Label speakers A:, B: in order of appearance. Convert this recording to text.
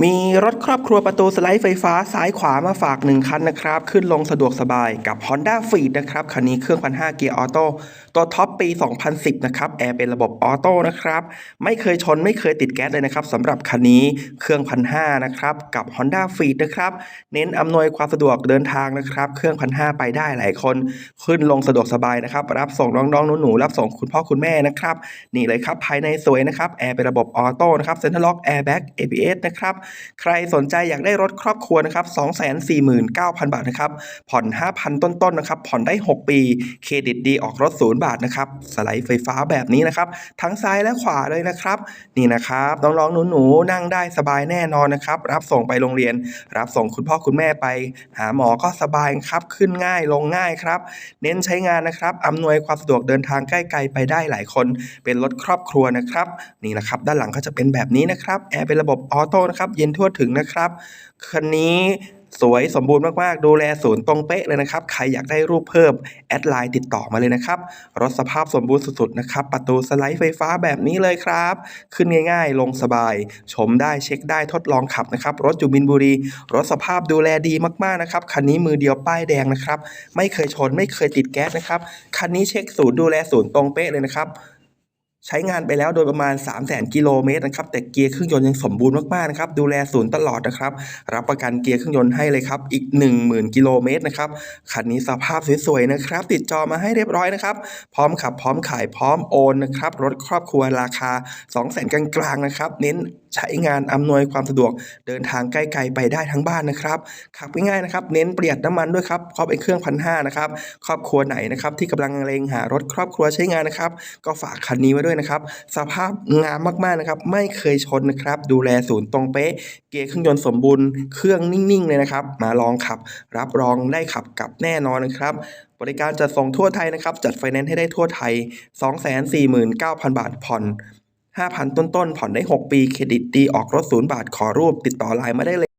A: มีรถครอบครัวประตูสไลด์ไฟฟ้าซ้ายขวามาฝาก 1 คันนะครับ ขึ้นลงสะดวกสบายกับ Honda f e e d นะครับ คันนี้เครื่อง1,500เกียร์ออโต้ตัวท็อปปี 2010 นะครับ แอร์เป็นระบบออโต้นะครับ ไม่เคยชนไม่เคยติดแก๊สเลยนะครับสำหรับคันนี้เครื่อง1,500นะครับกับ Honda f e e d นะครับเน้นอำนวยความสะดวกเดินทางนะครับ เครื่อง1,500ไปได้หลายคน ขึ้นลงสะดวกสบายนะครับรับส่งน้องๆหนูๆรับส่งคุณพ่อคุณแม่นะครับนี่เลยครับภายในสวยนะครับแอร์เป็นระบบออโต้นะครับเซ็นทรัลล็อกแอร์แบ็ก ABS นะครับใครสนใจอยากได้รถครอบครัวนะครับ249,000 บาทนะครับ ผ่อน 5,000 ต้นๆนะครับ ผ่อนได้ 6 ปี เครดิตดีออกรถ 0 บาทนะครับ สไลด์ไฟฟ้าแบบนี้นะครับ ทั้งซ้ายและขวาเลยนะครับ นี่นะครับ น้องๆ หนูๆ นั่งได้สบายแน่นอนนะครับ รับส่งไปโรงเรียน รับส่งคุณพ่อคุณแม่ไป หาหมอก็สบายครับ ขึ้นง่ายลงง่ายครับ เน้นใช้งานนะครับอำนวยความสะดวกเดินทางใกล้ไกลไปได้หลายคน เป็นรถครอบครัวนะครับ นี่นะครับ ด้านหลังก็จะเป็นแบบนี้นะครับ แอร์เป็นระบบออโต้นะครับเย็นทั่วถึงนะครับ คันนี้สวยสมบูรณ์มากๆ ดูแลศูนย์ตรงเป๊ะเลยนะครับ ใครอยากได้รูปเพิ่ม แอดไลน์ติดต่อมาเลยนะครับ รถสภาพสมบูรณ์สุดๆนะครับ ประตูสไลด์ไฟฟ้าแบบนี้เลยครับ ขึ้นง่ายๆ ลงสบาย ชมได้เช็คได้ทดลองขับนะครับ รถอยู่บินบุรี รถสภาพดูแลดีมากๆนะครับ คันนี้มือเดียวป้ายแดงนะครับ ไม่เคยชนไม่เคยติดแก๊สนะครับ คันนี้เช็คศูนย์ดูแลศูนย์ตรงเป๊ะเลยนะครับ ใช้งานไปแล้วโดยประมาณ 3 0 0 0 0 0 กิโลเมตรนะครับ แต่เกียร์เครื่องยนต์ยังสมบูรณ์มากๆนะครับ ดูแลศูนย์ตลอดนะครับ รับประกันเกียร์เครื่องยนต์ให้เลยครับ อีก 10,000 กิโลเมตรนะครับ คันนี้สภาพสวยๆนะครับ ติดจอมาให้เรียบร้อยนะครับ พร้อมขับ พร้อมขาย พร้อมโอนนะครับ รถครอบครัวราคา 200,000กลางๆนะครับ เน้น ใช้งานอำนวยความสะดวกเดินทางใกล้ๆไปได้ทั้งบ้านนะครับขับง่ายๆนะครับเน้นประหยัดน้ำมันด้วยครับเพราะเป็นเครื่องพันห้านะครับครอบครัวไหนนะครับที่กำลังเลงหารถครอบครัวใช้งานนะครับ ก็ฝากคันนี้ไว้ด้วยนะครับ สภาพงามมากๆนะครับ ไม่เคยชนนะครับ ดูแลศูนย์ตรงเป๊ะ เกียร์เครื่องยนต์สมบูรณ์เครื่องนิ่งๆเลยนะครับ มาลองขับ รับรองได้ขับกับแน่นอนนะครับบริการจัดส่งทั่วไทยนะครับ จัดไฟแนนซ์ให้ได้ทั่วไทย 249,000 บาทผ่อน 5,000 ต้นๆ ผ่อนได้ 6 ปี เครดิตดี ออกรถ 0 บาท ขอรูป ติดต่อไลน์มาได้เลย